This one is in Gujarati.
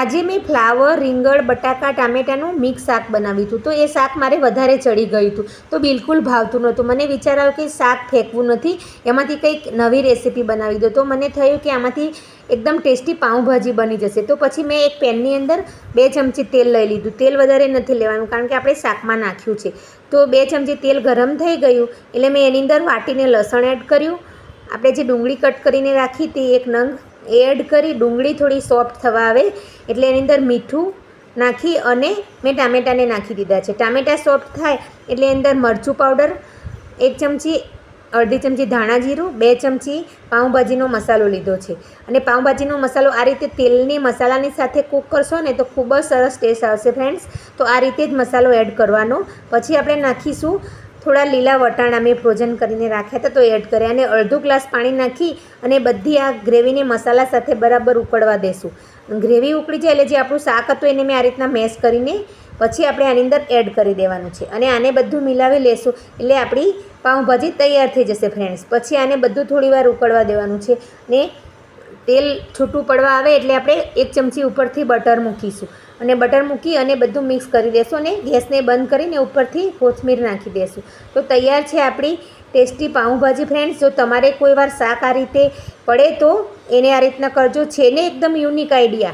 આજે મેં ફ્લાવર, રીંગણ, બટાકા, ટામેટાનું મિક્સ શાક બનાવ્યું હતું. તો એ શાક મારે વધારે ચડી ગયું હતું. તો બિલકુલ ભાવતું નહોતું. મને વિચાર આવ્યો કે શાક ફેંકવું નથી. એમાંથી કંઈક નવી રેસીપી બનાવી દો. તો મને થયું કે આમાંથી એકદમ ટેસ્ટી પાઉંભાજી બની જશે. તો પછી મેં એક પેનની અંદર બે ચમચી તેલ લઈ લીધું. તેલ વધારે નથી લેવાનું કારણ કે આપણે શાકમાં નાખ્યું છે. તો બે ચમચી તેલ ગરમ થઈ ગયું એટલે મેં એની અંદર વાટીને લસણ એડ કર્યું. આપણે જે ડુંગળી કટ કરીને રાખી તે એક નંગ એડ કરી, ડુંગળી થોડી સોફ્ટ થવા આવે, એટલે એની અંદર મીઠું નાખી અને મેં ટામેટાને નાખી દીધા છે. ટામેટા સોફ્ટ થાય એટલે એની અંદર મરચું પાવડર એક ચમચી અડધી ચમચી ધાણા જીરું, બે ચમચી પાઉંભાજીનો મસાલો લીધો છે. અને પાઉંભાજીનો મસાલો આ રીતે તેલની મસાલાની સાથે કૂક કરશો ને તો ખૂબ જ સરસ ટેસ્ટ આવશે ફ્રેન્ડ્સ તો આ રીતે જ મસાલો એડ કરવાનો. પછી આપણે નાખીશું થોડા લીલા વટાણા મેં ફ્રોઝન કરીને રાખ્યા હતા તો એડ કર્યા અને અડધો ગ્લાસ પાણી નાખી અને બધી આ ગ્રેવીને મસાલા સાથે બરાબર ઉકળવા દેશું ગ્રેવી ઉકળી જાય એટલે જે આપણું શાક હતું એને મેં આ રીતના મેશ કરીને પછી આપણે આની અંદર એડ કરી દેવાનું છે અને આને બધું મિલાવી લેશું એટલે આપણી પાઉંભાજી તૈયાર થઈ જશે ફ્રેન્ડ્સ પછી આને બધું થોડીવાર ઉકળવા દેવાનું છે ને તેલ છૂટું પડવા આવે એટલે આપણે એક ચમચી ઉપરથી બટર મૂકીશું. અને બટર મૂકી અને બધું મિક્સ કરી દેશું અને ગેસને બંધ કરીને ઉપરથી કોથમીર નાખી દેશું. તો તૈયાર છે આપણી ટેસ્ટી પાઉંભાજી ફ્રેન્ડ્સ. જો તમારે કોઈ વાર શાક આ રીતે પડે તો એને આ રીતના કરજો. છે ને એકદમ યુનિક આઈડિયા.